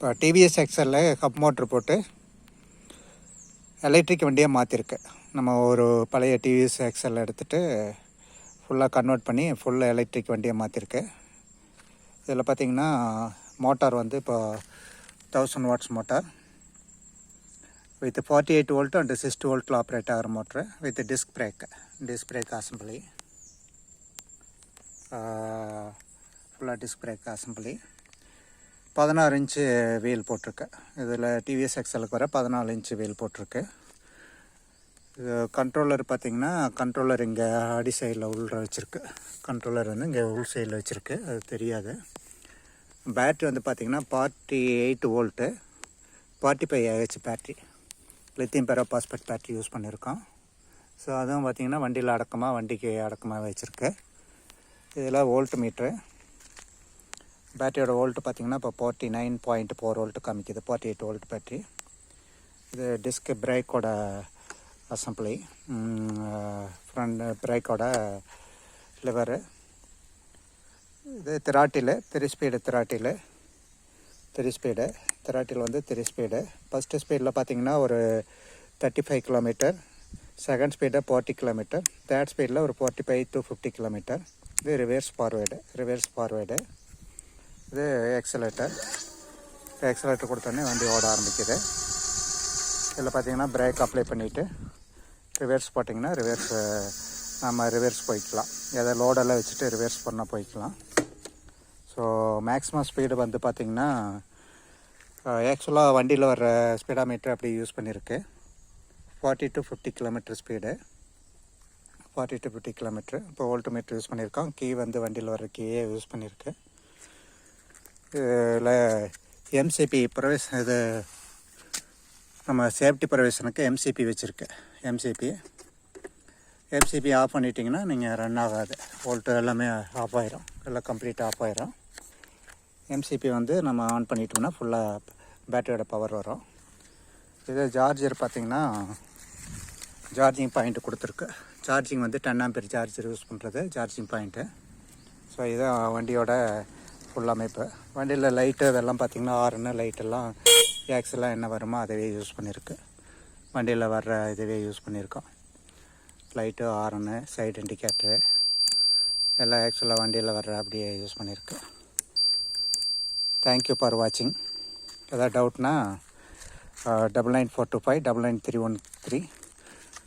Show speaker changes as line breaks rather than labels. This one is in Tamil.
இப்போ டிவிஎஸ் எக்ஸலில் ஹப் மோட்ரு போட்டு எலக்ட்ரிக் வண்டியாக மாற்றிருக்கு நம்ம ஒரு பழைய டிவிஎஸ் எக்ஸல் எடுத்துகிட்டு ஃபுல்லாக கன்வெர்ட் பண்ணி ஃபுல்லாக எலக்ட்ரிக் வண்டியை மாற்றிருக்கு இதில் பார்த்திங்கன்னா மோட்டார் வந்து இப்போ thousand watts motor with forty eight volt and sixty வோல்ட்டில் ஆப்ரேட் ஆகிற motor with disc brake disc brake assembly ஃபுல்லாக டிஸ்க் பிரேக் அசம்பிளி பதினாறு இன்ச்சு வீல் போட்டிருக்கு. இதில் டிவிஎஸ் எக்ஸலுக்கு வர பதினாலு இன்ச்சு வீல் போட்டிருக்கு. இது கண்ட்ரோலர் பார்த்திங்கன்னா கண்ட்ரோலர் இங்கே அடி சைடில் உள்ள வச்சுருக்கு. கண்ட்ரோலர் வந்து இங்கே உள் சைடில் வச்சுருக்கு. அது தெரியாது. பேட்ரி வந்து பார்த்திங்கன்னா forty eight volt forty five AH battery lithium ferro phosphate battery use பண்ணியிருக்கோம். ஸோ அதுவும் பார்த்திங்கன்னா வண்டியில் அடக்கமாக வண்டிக்கு அடக்கமாக வச்சுருக்கு. இதில் வோல்ட் மீட்ரு பேட்டரியோட வோல்ட்டு பார்த்திங்கன்னா இப்போ forty nine point four volt காமிக்குது ஃபார்ட்டி எயிட் வோல்ட் பேட்டரி இது டிஸ்க் பிரேக்கோட அசம்பிளி ஃப்ரண்ட் பிரேக்கோட லிவரு இது throttle three speed throttle three speed throttle வந்து த்ரீ ஸ்பீடு ஃபஸ்ட்டு ஸ்பீடில் பார்த்திங்கன்னா ஒரு thirty five kilometre second speed forty kilometre third ஸ்பீடில் ஒரு forty five to fifty kilometre இது ரிவர்ஸ் ஃபார்வேர்டு ரிவர்ஸ் ஃபார்வேர்டு இது எக்ஸலேட்டர் எக்ஸலேட்டர் கொடுத்தோன்னே வண்டி ஓட ஆரம்பிக்குது. இதில் பார்த்தீங்கன்னா பிரேக் அப்ளை பண்ணிவிட்டு ரிவர்ஸ் போட்டிங்கன்னா ரிவர்ஸ் நம்ம ரிவர்ஸ் போய்க்கலாம். எதை லோடெல்லாம் வச்சுட்டு ரிவர்ஸ் பண்ணால் போய்க்கலாம். ஸோ மேக்ஸிமம் ஸ்பீடு வந்து பார்த்திங்கன்னா ஆக்சுவலாக வண்டியில் வர ஸ்பீடாமீட்டர் அப்படி யூஸ் பண்ணியிருக்கு. Forty to fifty kilometre speed forty to fifty kilometre இப்போ ஓல்டு மீட்டர் யூஸ் பண்ணியிருக்கோம். கீ வந்து வண்டியில் வர கீயே யூஸ் பண்ணியிருக்கு. எம்சிபி பிரவேச இது நம்ம சேஃப்டி ப்ரொவேஷனுக்கு எம்சிபி வச்சுருக்கு. எம்சிபி எம்சிபி ஆஃப் பண்ணிட்டீங்கன்னா நீங்கள் ரன் ஆகாது. வோல்ட்டு எல்லாமே ஆஃப் ஆயிரும். எல்லாம் கம்ப்ளீட் ஆஃப் ஆயிரும். எம்சிபி வந்து நம்ம ஆன் பண்ணிட்டோம்னா ஃபுல்லாக பேட்டரியோட பவர் வரும். இதே சார்ஜர் பார்த்திங்கன்னா சார்ஜிங் பாயிண்ட் கொடுத்துருக்கு. சார்ஜிங் வந்து டென் ஆம்பியர் சார்ஜர் யூஸ் பண்ணுறது சார்ஜிங் பாயிண்ட்டு ஸோ இதுதான் வண்டியோட ஃபுல் அமைப்பு. வண்டியில் லைட்டு இதெல்லாம் பார்த்திங்கன்னா ஆறுன்னு லைட்டெல்லாம் எல்லாம் என்ன வருமோ அதவே யூஸ் பண்ணியிருக்கு வண்டியில் வர்ற இதுவே யூஸ் பண்ணியிருக்கோம் லைட்டு ஆரனு சைடு இண்டிகேட்ரு எல்லாம் ஆக்சுவலாக வண்டியில் வர்ற அப்படியே யூஸ் பண்ணியிருக்கு தேங்க்யூ ஃபார் வாட்சிங் எதாவது டவுட்னா double nine four two five double nine three one three